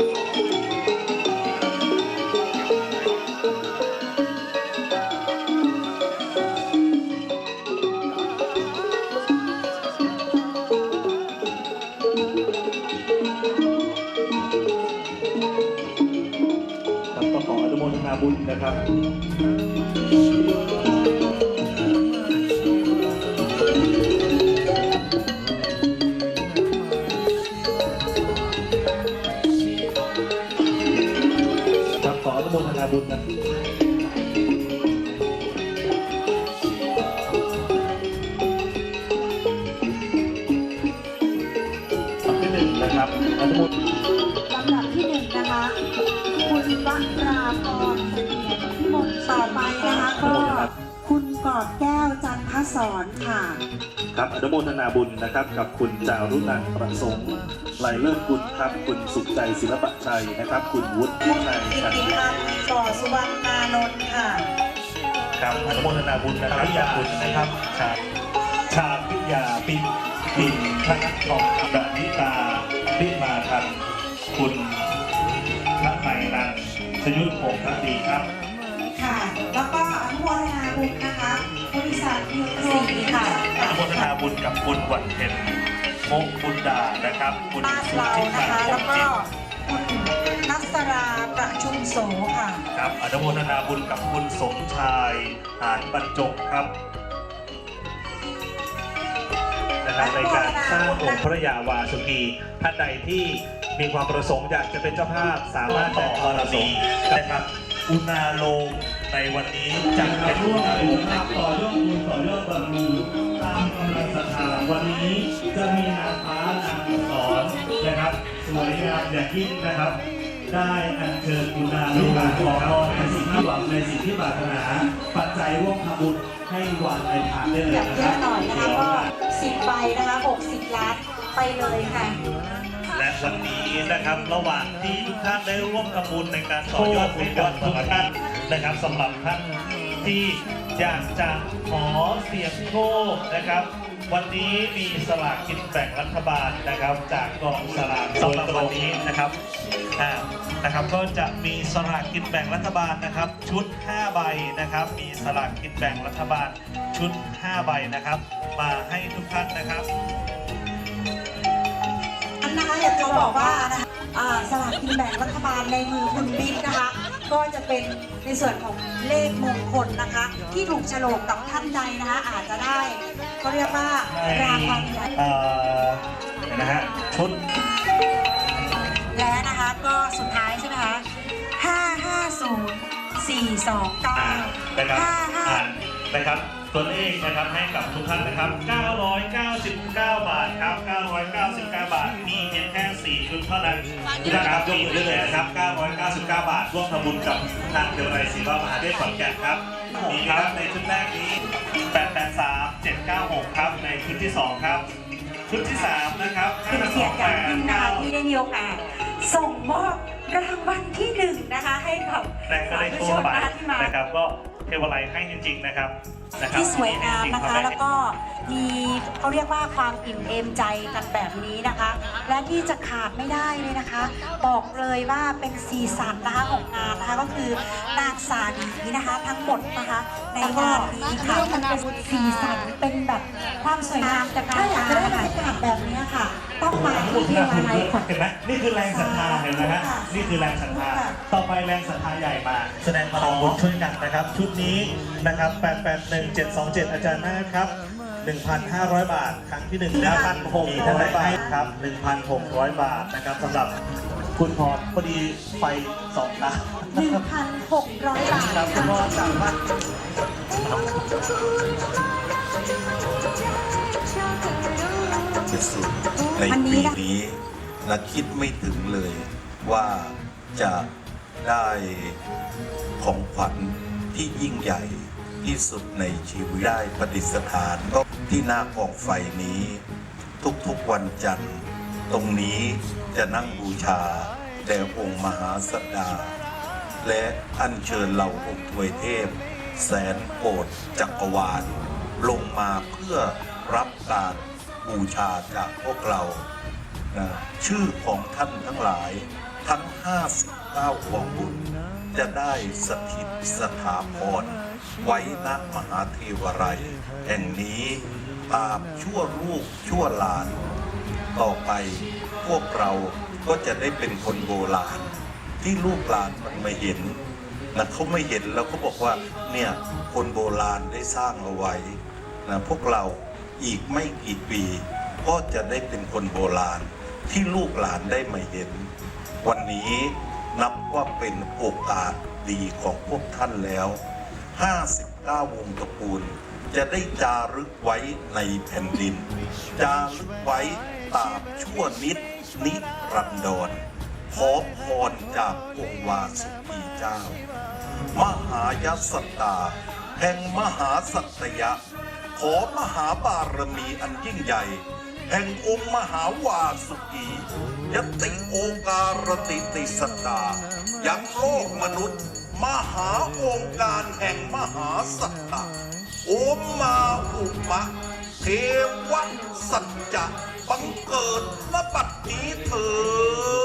ครับก็ขออนุโมทนาบุญนะครับ บุญนะครับที่หนึ่งนะครับอนุโมทลำดับที่หนึ่งนะคะ คุณวัรากรเสถียรพิมลต่อไปนะคะก็คุณกอดแก้ว จันทสอนค่ะ ครับอนุโมทนาบุญนะครับ กับคุณจารุนันท์ประสงค์ไหลเลิศกุลครับ คุณสุขใจศิลปะชัยนะครับ คุณวุฒิชัยกิชัยติพันธ์ก่อสุวรรณานนท์ค่ะ ครับอนุโมทนาบุญนะครับยาบุญนะครับชาชาพิยาปินปินธนทองดานิตาพิมาทันคุณพระไมนันท์ชยุทธพงศ์พักดีครับ บุญกับคุณวันเพ็ญโมกบุญดานะครับ คุณบ้านสุเราจิตนะมาคะคแล้งวก็จิตคุณนัสราประชุมโสค่ะ ครับอนุโมทนาบุญกับคุณสมชายหานบรรจงครับนะครับในการสร้างองค์พระยาวาสุกีท่านใดที่มีความประสงค์อยากจะเป็นเจ้าภาพสามารถต่อบารมีนะครับ อุณาโลม ในวันนี้จะเป็นอุณาโลมนะครับต่อยอดบุญต่อยอดบารมีตามกำลังศรัทธาวันนี้จะมีนางฟ้านางสอนนะครับสวยงามอย่างยิ่งนะครับได้อัญเชิญคุณนาลูกหลานขอพรในสิ่งที่หวังในสิ่งที่ปรารถนา ปัจจัยร่วมทำบุญให้วางในฐานได้เลยนะเยครัอะหน่อยนะคะก็สิบใบนะคะหกสิบล้านไปเลยค่ะ และวันนี้นะครับระหว่างที่ทุกท่านได้ร่วมทำบุญในการต่อยอดบุญกับทุกท่าน นะครับสำหรับท่านที่อยากจะขอเสียงโชคนะครับ วันนี้มีสลากกินแบ่งรัฐบาลนะครับ จากกองสลากสำหรับวันนี้นะครับอ่านะครับก็จะมีสลากกินแบ่งรัฐบาลนะครับ ชุด 5 ใบนะครับ มีสลากกินแบ่งรัฐบาลชุด 5 ใบนะครับ มาให้ทุกท่านนะครับ อันนะคะอยากจะบอกว่านะคะ อ่าสลากกินแบ่งรัฐบาลในมือคุณบิ๊กนะคะ ก็จะเป็นในส่วนของเลขมงคลนะคะ ที่ถูกโฉลกกับท่านใดนะคะ อาจจะได้เขาเรียกว่ารางวัลใหญ่เอ่อนะฮะชุดและนะคะก็สุดท้ายใช่ไหมคะ550 429 อ่านะครับอ่าน55นะครับ ตัวเลขนะครับให้กับทุกท่านนะครับ 999 บาทครับ 999 บาท มีเพียงแค่ 4 ชุดเท่านั้นนะครับยกมือได้เลยนะครับ 999 บาท ร่วมทำบุญกับทางเทวไรศรีวามหาเทพขอนแก่นครับ มีครับในชุดแรกนี้ 883 796 ครับ ในชุดที่ 2 ครับ ชุดที่ 3 นะครับเป็นเกียรติอย่างยิ่งนะคะที่ได้มีโอกาสส่งมอบรางวัลที่หนึ่งนะคะ ให้กับแต่ก็ได้สาธุทั่ชวนไปนะคะที่มานะครับก็เทวไลให้จริง ๆ นะครับนะครับ ที่สวยงามนะคะจริงๆแล้วก็มีเขาเรียกว่าความอิ่มเอมใจกันแบบนี้นะคะ และที่จะขาดไม่ได้เลยนะคะ บอกเลยว่าเป็นสีสันนะคะของงานนะคะก็คือนางสาดีนะคะทั้งหมดนะคะ ในงานนี้ค่ะมันเป็นสีสันเป็นแบบความสวยงามจากการถ้าอยากจะได้บรรยากาศแบบนี้ค่ะ ต้องมาที่เทวาลัยขอน เห็นไหมนี่คือแรงศรัทธาเห็นไหมฮะค่ะนี่คือแรงศรัทธาค่ะต่อไปแรงศรัทธาใหญ่มา แสดงพลังบุญช่วยกันนะครับ ชุดนี้นะครับ881727 อาจารย์นะครับ 1,500 บาท ครั้งที่1 1,600บาทครับ 1,600 บาทนะครับสำหรับคุณพรพอดีไฟสองนะ1,600 บาทครับคุณพรสามารถที่สุดในปีนี้และคิดไม่ถึงเลยว่าจะได้ของขวัญที่ยิ่งใหญ่ ที่สุดในชีวิตได้ประดิษฐานก็ที่หน้ากองไฟนี้ ทุกๆวันจันทร์ ตรงนี้จะนั่งบูชาแด่องค์มหาสัดาและอัญเชิญเหล่าองค์ทวยเทพ แสนโกรธจักรวาล ลงมาเพื่อรับการบูชาจากพวกเรานะชื่อของท่านทั้งหลายทั้ง 59กองบุญจะได้สถิตสถาพร ไว้ณมหาเทวไรยแห่งนี้ตราบชั่วลูกชั่วหลาน ต่อไปพวกเราก็จะได้เป็นคนโบราณ ที่ลูกหลานมันไม่เห็นนะเขาไม่เห็นแล้วก็บอกว่าเนี่ยคนโบราณได้สร้างเอาไว้นะพวกเราอีกไม่กี่ปี ก็จะได้เป็นคนโบราณ ที่ลูกหลานได้มาเห็น วันนี้นับว่าเป็นโอกาสดีของพวกท่านแล้ว 59 วงตระกูล จะได้จารึกไว้ในแผ่นดิน จารึกไว้ตาบชั่วนิดนิรันดรขอพรจากองค์วาสุกีเจ้า มหายสัตตา แห่งมหาสัตยะ ขอมหาบารมีอันยิ่งใหญ่ แห่งองค์มหาวาสุกียติโอการติติสตตายังโลกมนุษย์ มหาองค์การแห่งมหาสัตตะโอมมาอุปะเทวสัจจะบังเกิดณบัดนี้เถิด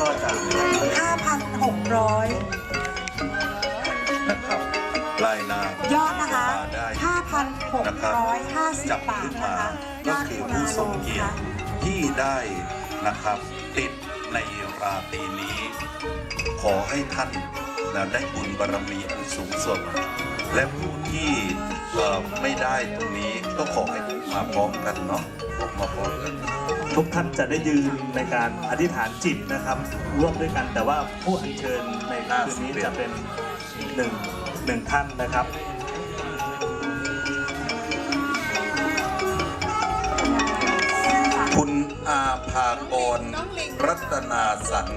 ก็จะ5,600นะครับไล่หน้า ยอดนะคะมาได้5,650 จับบาทขึ้นนะมาคะยก็อดคืออุณาผู้โลทรงมเกียรค่ะติที่ได้นะครับ ติดในราตรีนี้ ขอให้ท่านนะได้บุญบารมีอันสูงสุดและผู้ที่เอ่อไม่ได้ตรงนี้ก็ขอให้มาพร้อมกันเนาะ ทุกท่านจะได้ยืนในการอธิษฐานจิตนะครับ ร่วมด้วยกัน แต่ว่าผู้อัญเชิญในคืนนี้จะเป็นหนึ่งหนึ่งท่านนะครับคุณอาภากรรัตนาสัน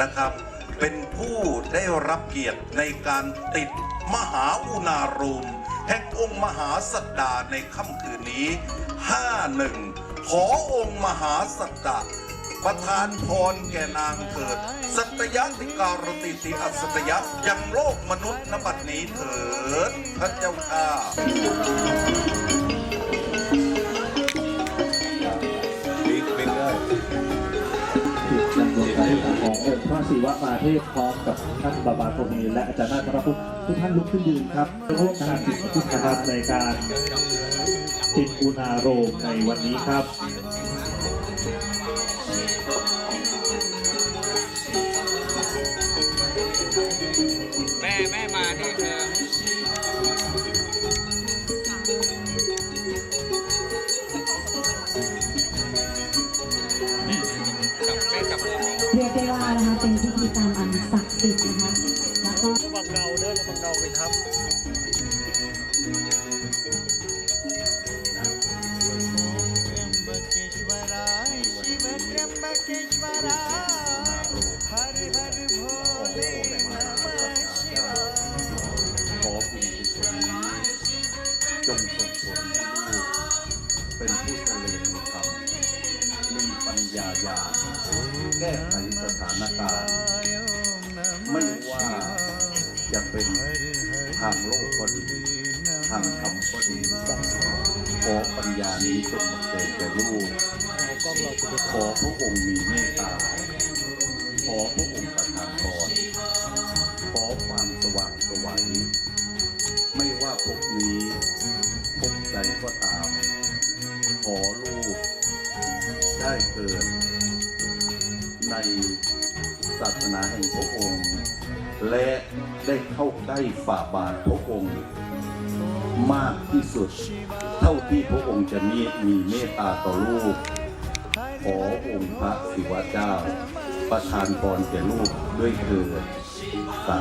นะครับ เป็นผู้ได้รับเกียรติในการติดมหาอุณารูมแห่งองค์มหาสัตดาในค่ำคืนนี้ 51 ขอองค์มหาสัตดาประทานพรแก่นางเถิด สัตยติการติติอัสตยะยังโลกมนุษย์นบัดนี้เถิดพระเจ้าข้าบิ๊กบิ๊กเลยผิดนักดนตรีขององค์พระศิวะมาเทพพร้อมกับท่านบาบาโทมีและอาจารย์นาฏพระพุทธทุกท่านลุกขึ้นยืนครับร่วมการติดทุกนะครับในการ ตินอุณาโรมในวันนี้ครับ ล้ฝ่าบาทพระองค์ มากที่สุด เท่าที่พระองค์จะมีมีเมตตาต่อลูก ขอองค์พระศิวะเจ้า ประทานพรแก่ลูกด้วยเถิดสา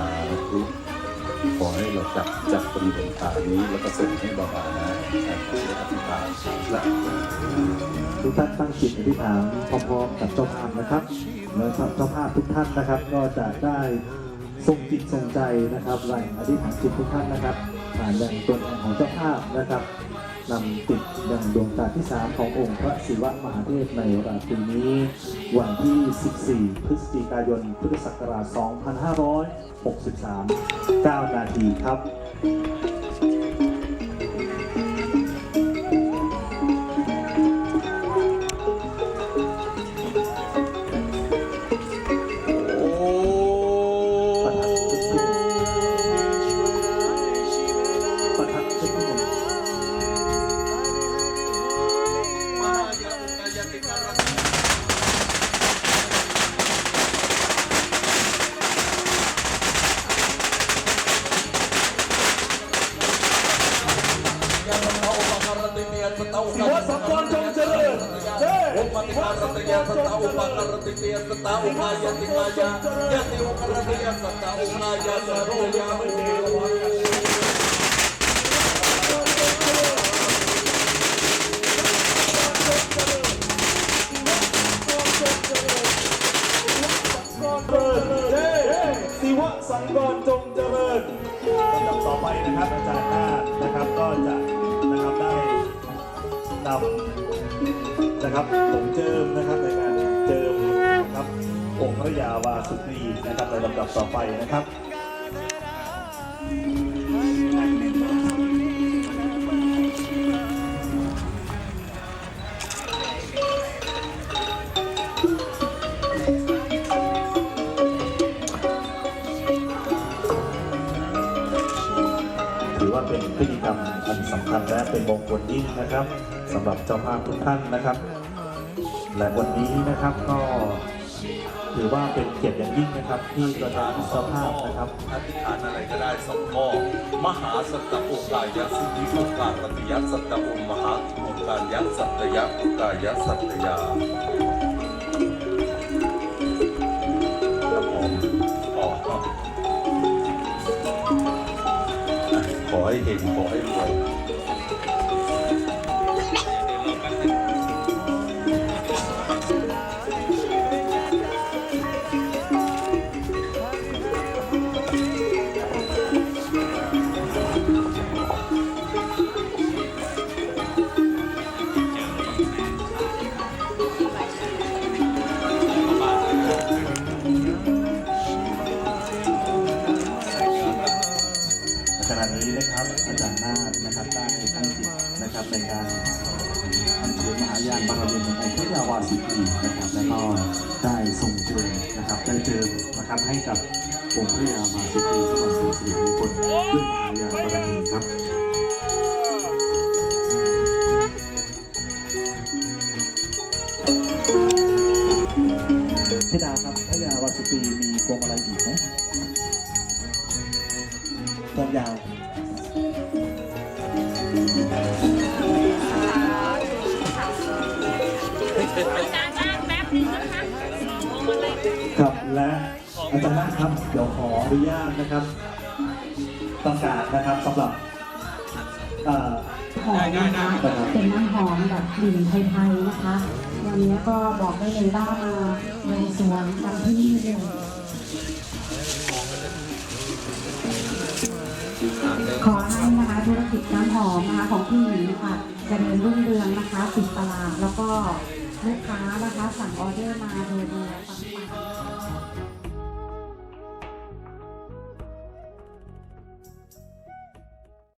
ธุขอให้เราจับจับเป็นดวงตานี้แล้วก็ส่งให้บาบานะแต่ผู้อธิษฐานและทุกท่านตั้งจิตอธิษฐานพร้อมๆกับเจ้าภาพนะครับแล้วเจ้าภาพทุกท่านนะครับ ก็จะได้ ทรงจิตทรงใจนะครับแรงอธิษฐานจิตทุกท่านนะครับผ่านแรงตัวแทนของเจ้าภาพนะครับนำติดดังดวงตาที่3ขององค์พระศิวะมหาเทพในราตรีนี้ วันที่ 14 พฤศจิกายน พุทธศักราช 2563 9 นาทีครับ เจ้ศิวะสังกรจงเจริญลำดับต่อไปนะครับอาจารย์นาฏนะครับก็จะนะครับได้นำนะครับผมเจิมนะครับในการเจิมนะครับอ งค์พระยาวาสุกรีนะครับในลำดับต่อไปนะครับถือว่าเป็นพิธีกรรมอันสำคัญและเป็นมงคลยิ่งนะครับสำหรับเจ้าภาพทุกท่านนะครับ และวันนี้นะครับก็ ถือว่าเป็นเกียรติอย่างยิ่งนะครับ ที่ประธานเจ้าภาพนะครับอธิษฐานอะไรก็ได้สองข้อมหาสัตตอุกายสิทธิอุกาปฏิยสัตตอุมหาอุกายสัตยะอุกายสัตยาขอให้เห็นขอให้รวย นี้นะครับอาจารย์นาฏนะครับได้ตั้งจิตนะครับในการอัญเชิญมหายานบารมีของพระยาวาสิกีนะครับ แล้วก็ได้ส่งเจิมนะครับได้เจิมนะครับให้กับองค์พระยาวาสิกีสมบัติสิริมงคลด้วยมหายานบารมีครับำหอมแบกลิ่นไทยๆนะคะ วันนี้ก็บอกได้เลยว่ามาบวงสวงกันที่นี่เลยขอให้นะคะธุรกิจน้ำหอมนะคะของพี่หญิงค่ะเจริญรุ่งเรืองนะคะปิดตลาดแล้วก็ลูกค้านะคะสั่งออเดอร์มาโดยเร็วปังๆ